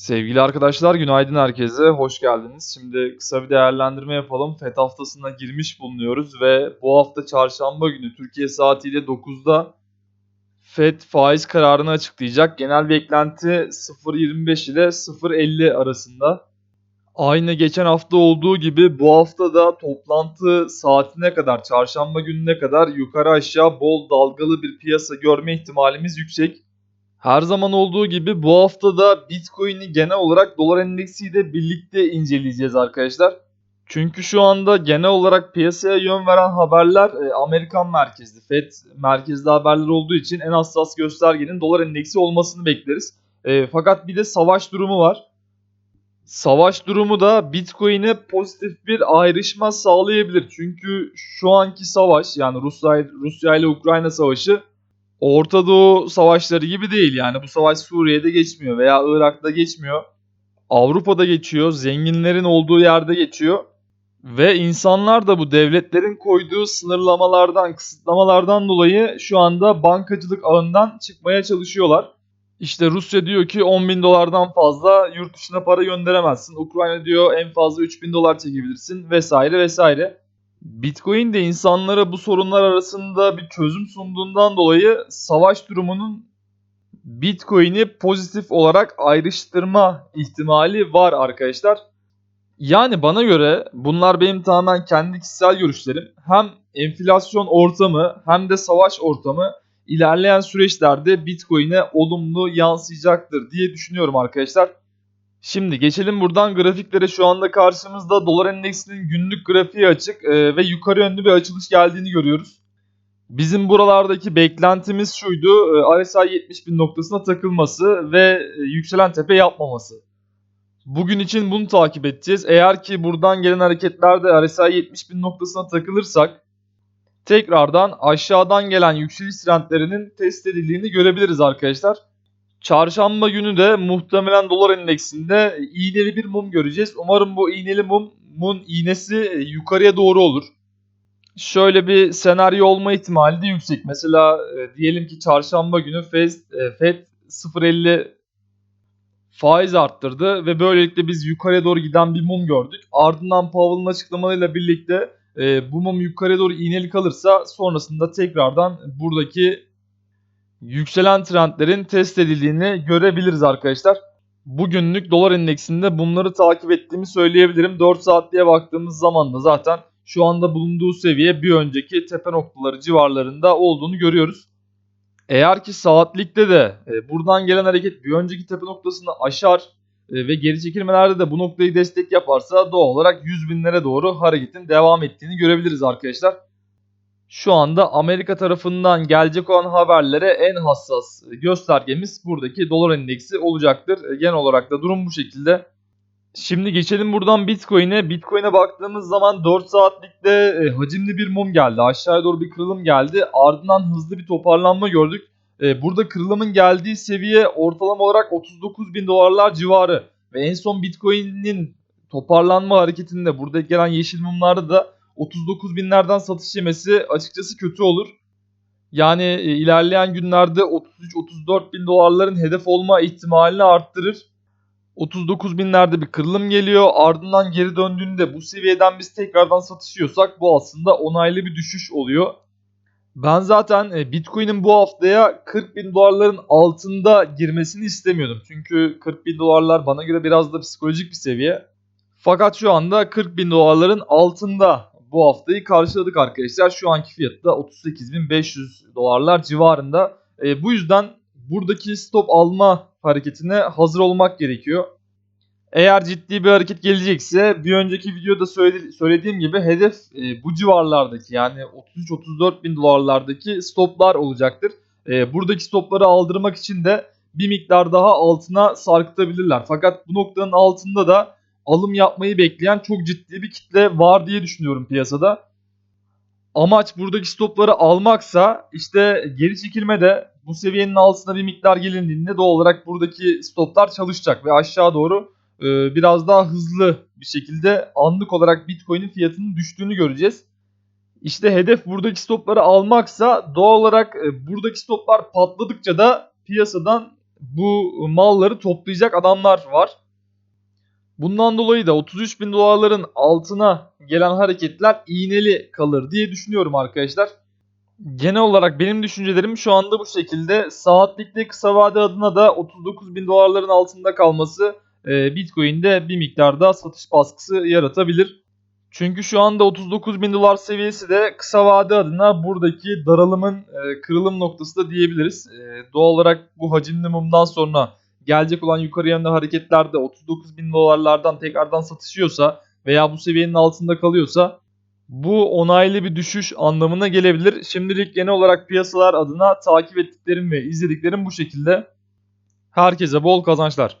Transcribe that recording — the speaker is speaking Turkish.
Sevgili arkadaşlar günaydın herkese, hoş geldiniz. Şimdi kısa bir değerlendirme yapalım. FED haftasına girmiş bulunuyoruz ve bu hafta çarşamba günü Türkiye saatiyle 9'da FED faiz kararını açıklayacak. Genel beklenti 0.25 ile 0.50 arasında. Aynı geçen hafta olduğu gibi bu hafta da toplantı saatine kadar, çarşamba gününe kadar yukarı aşağı bol dalgalı bir piyasa görme ihtimalimiz yüksek. Her zaman olduğu gibi bu hafta da Bitcoin'i genel olarak dolar endeksiyle birlikte inceleyeceğiz arkadaşlar. Çünkü şu anda genel olarak piyasaya yön veren haberler e, Amerikan merkezli, FED merkezli haberler olduğu için en hassas göstergenin dolar endeksi olmasını bekleriz. E, fakat bir de savaş durumu var. Savaş durumu da Bitcoin'e pozitif bir ayrışma sağlayabilir. Çünkü şu anki savaş yani Rusya, Rusya ile Ukrayna savaşı Orta Doğu savaşları gibi değil yani bu savaş Suriye'de geçmiyor veya Irak'ta geçmiyor. Avrupa'da geçiyor, zenginlerin olduğu yerde geçiyor. Ve insanlar da bu devletlerin koyduğu sınırlamalardan, kısıtlamalardan dolayı şu anda bankacılık ağından çıkmaya çalışıyorlar. İşte Rusya diyor ki 10 bin dolardan fazla yurt dışına para gönderemezsin. Ukrayna diyor en fazla 3 bin dolar çekebilirsin vesaire vesaire. Bitcoin de insanlara bu sorunlar arasında bir çözüm sunduğundan dolayı savaş durumunun Bitcoin'i pozitif olarak ayrıştırma ihtimali var arkadaşlar. Yani bana göre bunlar benim tamamen kendi kişisel görüşlerim. Hem enflasyon ortamı hem de savaş ortamı ilerleyen süreçlerde Bitcoin'e olumlu yansıyacaktır diye düşünüyorum arkadaşlar. Şimdi geçelim buradan grafiklere. Şu anda karşımızda dolar endeksinin günlük grafiği açık e, ve yukarı yönlü bir açılış geldiğini görüyoruz. Bizim buralardaki beklentimiz şuydu. E, RSI 70 bin noktasına takılması ve e, yükselen tepe yapmaması. Bugün için bunu takip edeceğiz. Eğer ki buradan gelen hareketlerde RSI 70 bin noktasına takılırsak tekrardan aşağıdan gelen yükseliş trendlerinin test edildiğini görebiliriz arkadaşlar. Çarşamba günü de muhtemelen dolar endeksinde iğneli bir mum göreceğiz. Umarım bu iğneli mumun iğnesi yukarıya doğru olur. Şöyle bir senaryo olma ihtimali de yüksek. Mesela e, diyelim ki çarşamba günü Fed, e, Fed 0.50 faiz arttırdı ve böylelikle biz yukarıya doğru giden bir mum gördük. Ardından Powell'ın açıklamalarıyla birlikte e, bu mum yukarıya doğru iğneli kalırsa sonrasında tekrardan buradaki yükselen trendlerin test edildiğini görebiliriz arkadaşlar. Bugünlük dolar endeksinde bunları takip ettiğimi söyleyebilirim. 4 saatliğe baktığımız zaman da zaten şu anda bulunduğu seviye bir önceki tepe noktaları civarlarında olduğunu görüyoruz. Eğer ki saatlikte de e, buradan gelen hareket bir önceki tepe noktasını aşar e, ve geri çekilmelerde de bu noktayı destek yaparsa doğal olarak 100 binlere doğru hareketin devam ettiğini görebiliriz arkadaşlar şu anda Amerika tarafından gelecek olan haberlere en hassas göstergemiz buradaki dolar endeksi olacaktır. Genel olarak da durum bu şekilde. Şimdi geçelim buradan Bitcoin'e. Bitcoin'e baktığımız zaman 4 saatlikte e, hacimli bir mum geldi. Aşağıya doğru bir kırılım geldi. Ardından hızlı bir toparlanma gördük. E, burada kırılımın geldiği seviye ortalama olarak 39 bin dolarlar civarı. Ve en son Bitcoin'in toparlanma hareketinde burada gelen yeşil mumlarda da 39 binlerden satış yemesi açıkçası kötü olur. Yani e, ilerleyen günlerde 33-34 bin dolarların hedef olma ihtimalini arttırır. 39 binlerde bir kırılım geliyor. Ardından geri döndüğünde bu seviyeden biz tekrardan satışıyorsak bu aslında onaylı bir düşüş oluyor. Ben zaten e, Bitcoin'in bu haftaya 40 bin dolarların altında girmesini istemiyordum. Çünkü 40 bin dolarlar bana göre biraz da psikolojik bir seviye. Fakat şu anda 40 bin dolarların altında bu haftayı karşıladık arkadaşlar. Şu anki fiyatı da 38.500 dolarlar civarında. E, bu yüzden buradaki stop alma hareketine hazır olmak gerekiyor. Eğer ciddi bir hareket gelecekse bir önceki videoda söylediğim gibi hedef e, bu civarlardaki yani 33-34 bin dolarlardaki stoplar olacaktır. E, buradaki stopları aldırmak için de bir miktar daha altına sarkıtabilirler. Fakat bu noktanın altında da alım yapmayı bekleyen çok ciddi bir kitle var diye düşünüyorum piyasada. Amaç buradaki stopları almaksa işte geri çekilme de bu seviyenin altına bir miktar gelindiğinde doğal olarak buradaki stoplar çalışacak ve aşağı doğru e, biraz daha hızlı bir şekilde anlık olarak Bitcoin'in fiyatının düştüğünü göreceğiz. İşte hedef buradaki stopları almaksa doğal olarak e, buradaki stoplar patladıkça da piyasadan bu malları toplayacak adamlar var. Bundan dolayı da 33 bin dolarların altına gelen hareketler iğneli kalır diye düşünüyorum arkadaşlar. Genel olarak benim düşüncelerim şu anda bu şekilde. Saatlikte kısa vade adına da 39 bin dolarların altında kalması e, Bitcoin'de bir miktarda satış baskısı yaratabilir. Çünkü şu anda 39 bin dolar seviyesi de kısa vade adına buradaki daralımın e, kırılım noktası da diyebiliriz. E, doğal olarak bu hacimli mumdan sonra gelecek olan yukarı yönlü hareketlerde 39 bin dolarlardan tekrardan satışıyorsa veya bu seviyenin altında kalıyorsa bu onaylı bir düşüş anlamına gelebilir. Şimdilik genel olarak piyasalar adına takip ettiklerim ve izlediklerim bu şekilde. Herkese bol kazançlar.